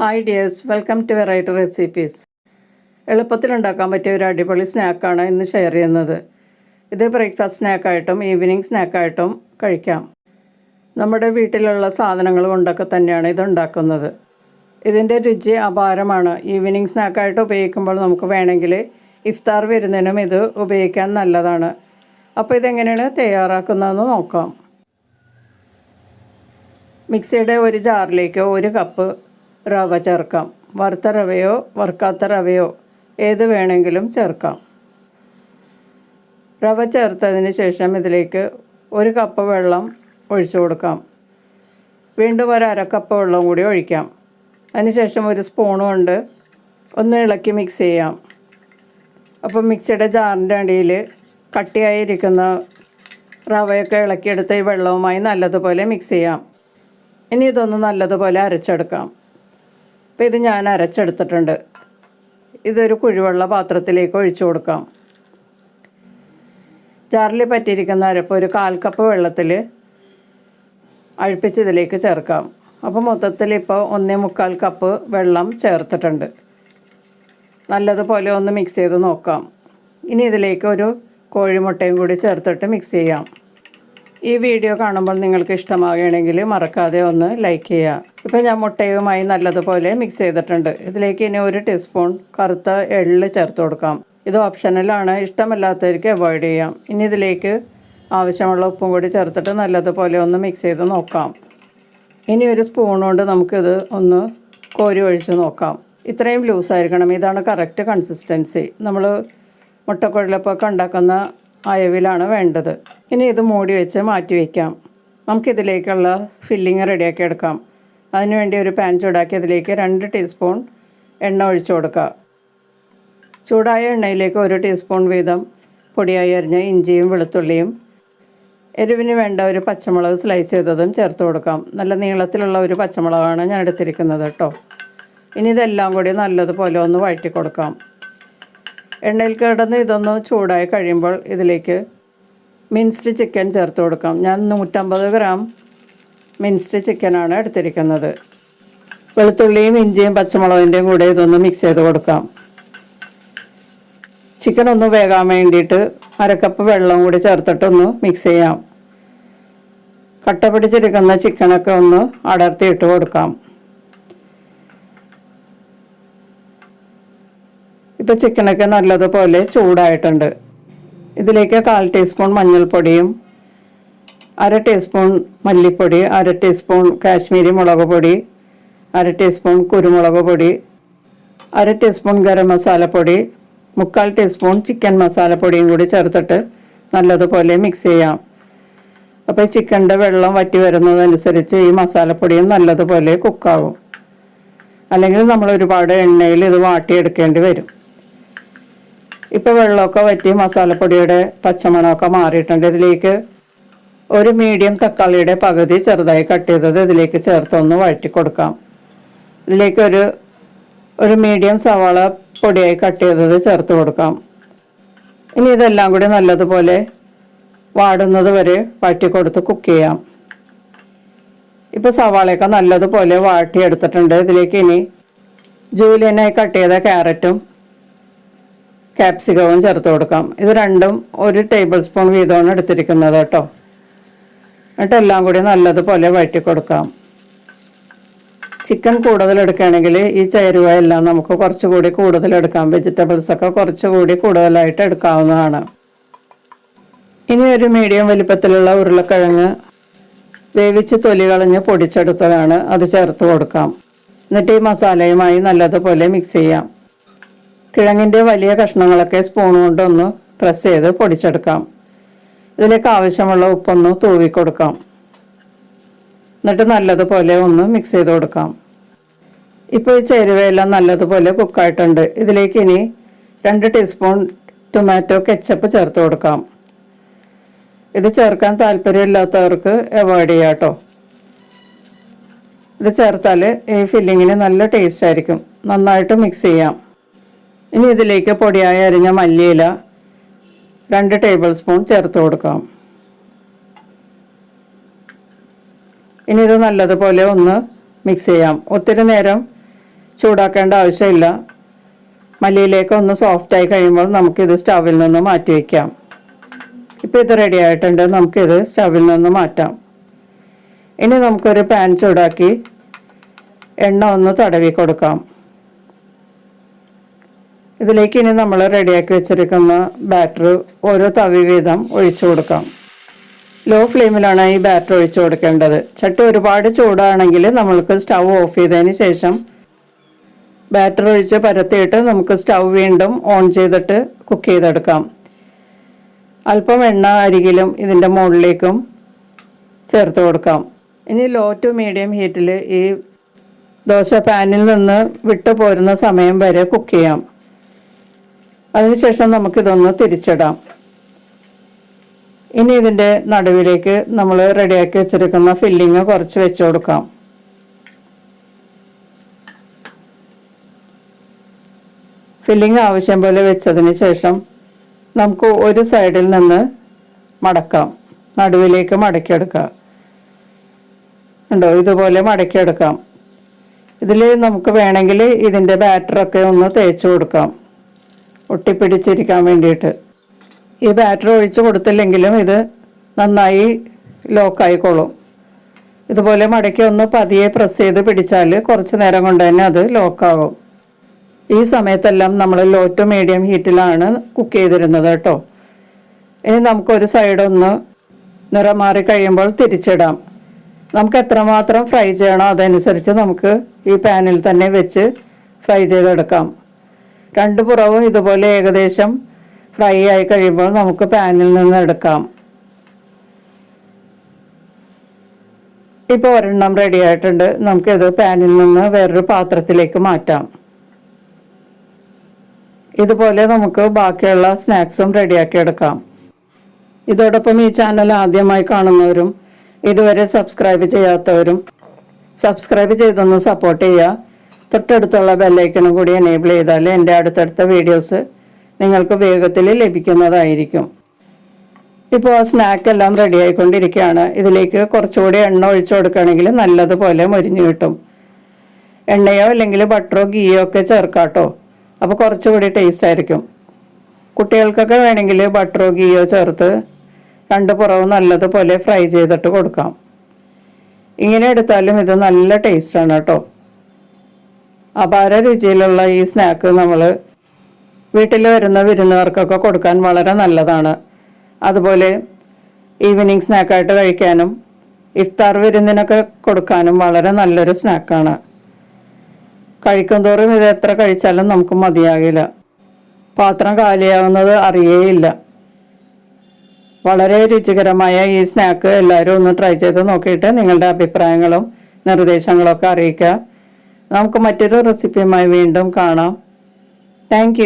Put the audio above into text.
Hi dears welcome to variety recipes എളുപ്പത്തിൽ ഉണ്ടാക്കാൻ പറ്റിയ ഒരു അടിപൊളി സ്നാക്കാണ് ഇന്ന് ഷെയർ ചെയ്യുന്നത്. ഇത് ബ്രേക്ക്ഫാസ്റ്റ് സ്നാക്കായിട്ടും ഈവനിങ് സ്നാക്കായിട്ടും കഴിക്കാം. നമ്മുടെ വീട്ടിലുള്ള സാധനങ്ങൾ കൊണ്ടൊക്കെ തന്നെയാണ് ഇത് ഉണ്ടാക്കുന്നത്. ഇതിന്റെ രുചി അപാരമാണ്. ഈവനിങ് സ്നാക്കായിട്ട് ഉപയോഗിക്കുമ്പോൾ നമുക്ക് വേണമെങ്കിൽ ഇഫ്താർ വരുന്നതിനും ഇത് ഉപയോഗിക്കാൻ നല്ലതാണ്. അപ്പോൾ ഇതെങ്ങനെയാണ് തയ്യാറാക്കുന്നതെന്ന് നോക്കാം. മിക്സിയുടെ ഒരു ജാറിലേക്ക് ഒരു കപ്പ് റവ ചേർക്കാം. വറുത്ത റവയോ വറുക്കാത്ത റവയോ ഏത് വേണമെങ്കിലും ചേർക്കാം. റവ ചേർത്തതിന് ശേഷം ഇതിലേക്ക് ഒരു കപ്പ് വെള്ളം ഒഴിച്ചു കൊടുക്കാം. വീണ്ടും ഒരു അരക്കപ്പ് കപ്പ് വെള്ളം കൂടി ഒഴിക്കാം. അതിനുശേഷം ഒരു സ്പൂൺ കൊണ്ട് ഒന്ന് ഇളക്കി മിക്സ് ചെയ്യാം. അപ്പോൾ മിക്സിയുടെ ജാറിന്റെ അടിയിൽ കട്ടിയായിരിക്കുന്ന റവയൊക്കെ ഇളക്കിയെടുത്ത് ഈ വെള്ളവുമായി നല്ലതുപോലെ മിക്സ് ചെയ്യാം. ഇനി ഇതൊന്ന് നല്ലതുപോലെ അരച്ചെടുക്കാം. അപ്പോൾ ഇത് ഞാൻ അരച്ചെടുത്തിട്ടുണ്ട്. ഇതൊരു കുഴിവെള്ള പാത്രത്തിലേക്ക് ഒഴിച്ചു കൊടുക്കാം. ജാറിൽ പറ്റിയിരിക്കുന്ന അരപ്പ് ഒരു കാൽ കപ്പ് വെള്ളത്തിൽ അഴിപ്പിച്ച് ഇതിലേക്ക് ചേർക്കാം. അപ്പോൾ മൊത്തത്തിൽ ഇപ്പോൾ ഒന്നേ മുക്കാൽ കപ്പ് വെള്ളം ചേർത്തിട്ടുണ്ട്. നല്ലതുപോലെ ഒന്ന് മിക്സ് ചെയ്ത് നോക്കാം. ഇനി ഇതിലേക്ക് ഒരു കോഴിമുട്ടയും കൂടി ചേർത്തിട്ട് മിക്സ് ചെയ്യാം. ഈ വീഡിയോ കാണുമ്പോൾ നിങ്ങൾക്ക് ഇഷ്ടമാകുകയാണെങ്കിൽ മറക്കാതെ ഒന്ന് ലൈക്ക് ചെയ്യുക. ഇപ്പോൾ ഞാൻ മുട്ടയുമായി നല്ലതുപോലെ മിക്സ് ചെയ്തിട്ടുണ്ട്. ഇതിലേക്ക് ഇനി ഒരു ടീസ്പൂൺ കറുത്ത എള്ള് ചേർത്ത് കൊടുക്കാം. ഇത് ഓപ്ഷനലാണ് ഇഷ്ടമല്ലാത്തവർക്ക് അവോയ്ഡ് ചെയ്യാം. ഇനി ഇതിലേക്ക് ആവശ്യമുള്ള ഉപ്പും കൂടി ചേർത്തിട്ട് നല്ലതുപോലെ ഒന്ന് മിക്സ് ചെയ്ത് നോക്കാം. ഇനി ഒരു സ്പൂൺ കൊണ്ട് നമുക്കിത് ഒന്ന് കോരി ഒഴിച്ച് നോക്കാം. ഇത്രയും ലൂസായിരിക്കണം ഇതാണ് കറക്റ്റ് കൺസിസ്റ്റൻസി നമ്മൾ മുട്ടക്കുഴലപ്പൊക്കെ ഉണ്ടാക്കുന്ന അയവിലാണ് വേണ്ടത്. ഇനി ഇത് മൂടി വെച്ച് മാറ്റി വയ്ക്കാം നമുക്കിതിലേക്കുള്ള ഫില്ലിങ് റെഡിയാക്കി എടുക്കാം. അതിനുവേണ്ടി ഒരു പാൻ ചൂടാക്കി അതിലേക്ക് രണ്ട് ടീസ്പൂൺ എണ്ണ ഒഴിച്ചു കൊടുക്കുക. ചൂടായ എണ്ണയിലേക്ക് ഒരു ടീസ്പൂൺ വീതം പൊടിയായി അരിഞ്ഞ ഇഞ്ചിയും വെളുത്തുള്ളിയും എരിവിന് വേണ്ട ഒരു പച്ചമുളക് സ്ലൈസ് ചെയ്തതും ചേർത്ത് കൊടുക്കാം. നല്ല നീളത്തിലുള്ള ഒരു പച്ചമുളകാണ് ഞാൻ എടുത്തിരിക്കുന്നത് കേട്ടോ. ഇനി ഇതെല്ലാം കൂടി നല്ലതുപോലെ ഒന്ന് വഴറ്റി കൊടുക്കാം. എണ്ണയിൽ കിടന്ന് ഇതൊന്ന് ചൂടായി കഴിയുമ്പോൾ ഇതിലേക്ക് മിൻസ്ഡ് ചിക്കൻ ചേർത്ത് കൊടുക്കാം. ഞാൻ നൂറ്റമ്പത് ഗ്രാം മിൻസ്ഡ് ചിക്കനാണ് എടുത്തിരിക്കുന്നത്. വെളുത്തുള്ളിയും ഇഞ്ചിയും പച്ചമുളകിന്റെയും കൂടെ ഇതൊന്ന് മിക്സ് ചെയ്ത് കൊടുക്കാം. ചിക്കൻ ഒന്ന് വേകാൻ വേണ്ടിയിട്ട് അരക്കപ്പ് വെള്ളം കൂടി ചേർത്തിട്ടൊന്ന് മിക്സ് ചെയ്യാം. കട്ട പിടിച്ചിരിക്കുന്ന ചിക്കനൊക്കെ ഒന്ന് അടർത്തിയിട്ട് കൊടുക്കാം. ഇപ്പോൾ ചിക്കനൊക്കെ നല്ലതുപോലെ ചൂടായിട്ടുണ്ട്. ഇതിലേക്ക് കാൽ ടീസ്പൂൺ മഞ്ഞൾപ്പൊടിയും അര ടീസ്പൂൺ മല്ലിപ്പൊടി അര ടീസ്പൂൺ കാശ്മീരി മുളക് പൊടി അര ടീസ്പൂൺ കുരുമുളക് പൊടി അര ടീസ്പൂൺ ഗരം മസാലപ്പൊടി മുക്കാൽ ടീസ്പൂൺ ചിക്കൻ മസാലപ്പൊടിയും കൂടി ചേർത്തിട്ട് നല്ലതുപോലെ മിക്സ് ചെയ്യാം. അപ്പോൾ ചിക്കന്റെ വെള്ളം വറ്റി വരുന്നതനുസരിച്ച് ഈ മസാലപ്പൊടിയും നല്ലതുപോലെ കുക്കാവും അല്ലെങ്കിൽ നമ്മൾ ഒരുപാട് എണ്ണയിൽ ഇത് വാട്ടിയെടുക്കേണ്ടി വരും. ഇപ്പോൾ വെള്ളമൊക്കെ വറ്റി മസാലപ്പൊടിയുടെ പച്ചമണമൊക്കെ മാറിയിട്ടുണ്ട്. ഇതിലേക്ക് ഒരു മീഡിയം തക്കാളിയുടെ പകുതി ചെറുതായി കട്ട് ചെയ്തത് ഇതിലേക്ക് ചേർത്തൊന്ന് വഴറ്റി കൊടുക്കാം. ഇതിലേക്ക് ഒരു ഒരു മീഡിയം സവാള പൊടിയായി കട്ട് ചെയ്തത് ചേർത്ത് കൊടുക്കാം. ഇനി ഇതെല്ലാം കൂടി നല്ലതുപോലെ വാടുന്നത് വരെ വഴറ്റി കൊടുത്ത് കുക്ക് ചെയ്യാം. ഇപ്പോൾ സവാളയൊക്കെ നല്ലതുപോലെ വാട്ടിയെടുത്തിട്ടുണ്ട് ഇതിലേക്ക് ഇനി ജൂലിയനായി കട്ട് ചെയ്ത ക്യാരറ്റും ക്യാപ്സിക്കവും ചേർത്ത് കൊടുക്കാം. ഇത് രണ്ടും ഒരു ടേബിൾ സ്പൂൺ വീതമാണ് എടുത്തിരിക്കുന്നത് കേട്ടോ. എന്നിട്ട് എല്ലാം കൂടി നല്ലതുപോലെ വഴറ്റി കൊടുക്കാം. ചിക്കൻ കൂടുതൽ എടുക്കുകയാണെങ്കിൽ ഈ ചേരുവ എല്ലാം നമുക്ക് കുറച്ചുകൂടി കൂടുതൽ എടുക്കാം. വെജിറ്റബിൾസ് ഒക്കെ കുറച്ചുകൂടി കൂടുതലായിട്ട് എടുക്കാവുന്നതാണ്. ഇനി ഒരു മീഡിയം വലിപ്പത്തിലുള്ള ഉരുളക്കിഴങ്ങ് വേവിച്ച് തൊലി കളഞ്ഞ് പൊടിച്ചെടുത്തതാണ്. അത് ചേർത്ത് കൊടുക്കാം. എന്നിട്ട് ഈ മസാലയുമായി നല്ലതുപോലെ മിക്സ് ചെയ്യാം. കിഴങ്ങിന്റെ വലിയ കഷ്ണങ്ങളൊക്കെ സ്പൂൺ കൊണ്ടൊന്ന് പ്രസ് ചെയ്ത് പൊടിച്ചെടുക്കാം. ഇതിലേക്ക് ആവശ്യമുള്ള ഉപ്പൊന്ന് തൂവി കൊടുക്കാം എന്നിട്ട് നല്ലതുപോലെ ഒന്ന് മിക്സ് ചെയ്ത് കൊടുക്കാം. ഇപ്പോൾ ഈ ചേരുവയെല്ലാം നല്ലതുപോലെ കുക്കായിട്ടുണ്ട് ഇതിലേക്ക് ഇനി രണ്ട് ടീസ്പൂൺ ടൊമാറ്റോ കെച്ചപ്പ് ചേർത്ത് കൊടുക്കാം. ഇത് ചേർക്കാൻ താല്പര്യമില്ലാത്തവർക്ക് അവോയ്ഡ് ചെയ്യാം കേട്ടോ ഇത് ചേർത്താൽ ഈ ഫില്ലിങ്ങിന് നല്ല ടേസ്റ്റ് ആയിരിക്കും. നന്നായിട്ട് മിക്സ് ചെയ്യാം. ഇനി ഇതിലേക്ക് പൊടിയായി അരിഞ്ഞ മല്ലിയില രണ്ട് ടേബിൾ സ്പൂൺ ചേർത്ത് കൊടുക്കാം. ഇനി ഇത് നല്ലതുപോലെ ഒന്ന് മിക്സ് ചെയ്യാം. ഒത്തിരി നേരം ചൂടാക്കേണ്ട ആവശ്യമില്ല. മല്ലിയിലേക്ക് ഒന്ന് സോഫ്റ്റായി കഴിയുമ്പോൾ നമുക്കിത് സ്റ്റവിൽ നിന്ന് മാറ്റി വയ്ക്കാം ഇപ്പോൾ ഇത് റെഡി ആയിട്ടുണ്ട്. നമുക്കിത് സ്റ്റവിൽ നിന്ന് മാറ്റാം. ഇനി നമുക്കൊരു പാൻ ചൂടാക്കി എണ്ണ ഒന്ന് തടവി കൊടുക്കാം. ഇതിലേക്ക് ഇനി നമ്മൾ റെഡിയാക്കി വെച്ചിരിക്കുന്ന ബാറ്റർ ഓരോ തവി വീതം ഒഴിച്ചു കൊടുക്കാം. ലോ ഫ്ലെയിമിലാണ് ഈ ബാറ്റർ ഒഴിച്ചു കൊടുക്കേണ്ടത്. ചട്ടി ഒരുപാട് ചൂടാണെങ്കിൽ നമ്മൾക്ക് സ്റ്റൗ ഓഫ് ചെയ്തതിന് ശേഷം ബാറ്റർ ഒഴിച്ച് പരത്തിയിട്ട് നമുക്ക് സ്റ്റൗ വീണ്ടും ഓൺ ചെയ്തിട്ട് കുക്ക് ചെയ്തെടുക്കാം. അല്പം എണ്ണ അരികിലും ഇതിന്റെ മുകളിലേക്കും ചേർത്ത് കൊടുക്കാം. ഇനി ലോ ടു മീഡിയം ഹീറ്റിൽ ഈ ദോശ പാനിൽ നിന്ന് വിട്ടു പോരുന്ന സമയം വരെ കുക്ക് ചെയ്യാം. അതിനുശേഷം നമുക്കിതൊന്ന് തിരിച്ചിടാം. ഇനി ഇതിന്റെ നടുവിലേക്ക് നമ്മൾ റെഡിയാക്കി വെച്ചിരിക്കുന്ന ഫില്ലിങ് കുറച്ച് വെച്ച് കൊടുക്കാം. ഫില്ലിങ് ആവശ്യം പോലെ വെച്ചതിന് ശേഷം നമുക്ക് ഒരു സൈഡിൽ നിന്ന് മടക്കാം. നടുവിലേക്ക് മടക്കിയെടുക്കാം. ഉണ്ടോ ഇതുപോലെ മടക്കിയെടുക്കാം. ഇതിൽ നമുക്ക് വേണമെങ്കിൽ ഇതിന്റെ ബാറ്ററൊക്കെ ഒന്ന് തേച്ച് കൊടുക്കാം. ഒട്ടിപ്പിടിച്ചിരിക്കാൻ വേണ്ടിയിട്ട്. ഈ ബാറ്റർ ഒഴിച്ച് കൊടുത്തില്ലെങ്കിലും ഇത് നന്നായി ലോക്കായിക്കോളും ഇതുപോലെ മടക്കി ഒന്ന് പതിയെ പ്രസ് ചെയ്ത് പിടിച്ചാൽ കുറച്ച് നേരം കൊണ്ട് തന്നെ അത് ലോക്കാവും ഈ സമയത്തെല്ലാം നമ്മൾ ലോ ടു മീഡിയം ഹീറ്റിലാണ് കുക്ക് ചെയ്തിരുന്നത് കേട്ടോ. ഇനി നമുക്കൊരു സൈഡൊന്ന് നിറം മാറി കഴിയുമ്പോൾ തിരിച്ചിടാം. നമുക്ക് എത്രമാത്രം ഫ്രൈ ചെയ്യണോ അതനുസരിച്ച് നമുക്ക് ഈ പാനിൽ തന്നെ വെച്ച് ഫ്രൈ ചെയ്തെടുക്കാം. രണ്ട് പുറവും ഇതുപോലെ ഏകദേശം ഫ്രൈ ആയി കഴിയുമ്പോൾ നമുക്ക് പാനിൽ നിന്ന് എടുക്കാം. ഇപ്പോൾ ഒരെണ്ണം റെഡി ആയിട്ടുണ്ട്. നമുക്കിത് പാനിൽ നിന്ന് വേറൊരു പാത്രത്തിലേക്ക് മാറ്റാം. ഇതുപോലെ നമുക്ക് ബാക്കിയുള്ള സ്നാക്സും റെഡിയാക്കി എടുക്കാം. ഇതോടൊപ്പം ഈ ചാനൽ ആദ്യമായി കാണുന്നവരും ഇതുവരെ സബ്സ്ക്രൈബ് ചെയ്യാത്തവരും സബ്സ്ക്രൈബ് ചെയ്തൊന്ന് സപ്പോർട്ട് ചെയ്യുക. തൊട്ടടുത്തുള്ള ബെല്ലൈക്കണും കൂടി എനേബിൾ ചെയ്താൽ എന്റെ അടുത്തടുത്ത വീഡിയോസ് നിങ്ങൾക്ക് വേഗത്തിൽ ലഭിക്കുന്നതായിരിക്കും. ഇപ്പോൾ സ്നാക്ക് എല്ലാം റെഡി ആയിക്കൊണ്ടിരിക്കുകയാണ്. ഇതിലേക്ക് കുറച്ചുകൂടി എണ്ണ ഒഴിച്ചു കൊടുക്കുകയാണെങ്കിൽ നല്ലതുപോലെ മൊരിഞ്ഞു കിട്ടും. എണ്ണയോ അല്ലെങ്കിൽ ബട്ടറോ ഗീയോ ഒക്കെ ചേർക്കാട്ടോ. അപ്പോൾ കുറച്ചുകൂടി ടേസ്റ്റ് ആയിരിക്കും. കുട്ടികൾക്കൊക്കെ വേണമെങ്കിൽ ബട്ടറോ ഗീയോ ചേർത്ത് രണ്ട് പുറവും നല്ലതുപോലെ ഫ്രൈ ചെയ്തിട്ട് കൊടുക്കാം. ഇങ്ങനെ എടുത്താലും ഇത് നല്ല ടേസ്റ്റാണ് കേട്ടോ. അപാര രുചിയിലുള്ള ഈ സ്നാക്ക് നമ്മൾ വീട്ടിൽ വരുന്ന വിരുന്നുകാർക്കൊക്കെ കൊടുക്കാൻ വളരെ നല്ലതാണ്. അതുപോലെ ഈവനിങ് സ്നാക്കായിട്ട് കഴിക്കാനും ഇഫ്താർ വിരുന്നിനൊക്കെ കൊടുക്കാനും വളരെ നല്ലൊരു സ്നാക്കാണ് കഴിക്കും തോറും ഇത് എത്ര കഴിച്ചാലും നമുക്ക് മതിയാകില്ല. പാത്രം കാലിയാവുന്നത് അറിയേയില്ല. വളരെ രുചികരമായ ഈ സ്നാക്ക് എല്ലാവരും ഒന്ന് ട്രൈ ചെയ്ത് നോക്കിയിട്ട് നിങ്ങളുടെ അഭിപ്രായങ്ങളും നിർദ്ദേശങ്ങളൊക്കെ അറിയിക്കുക. നമുക്ക് മറ്റൊരു റെസിപ്പിയുമായി വീണ്ടും കാണാം. താങ്ക്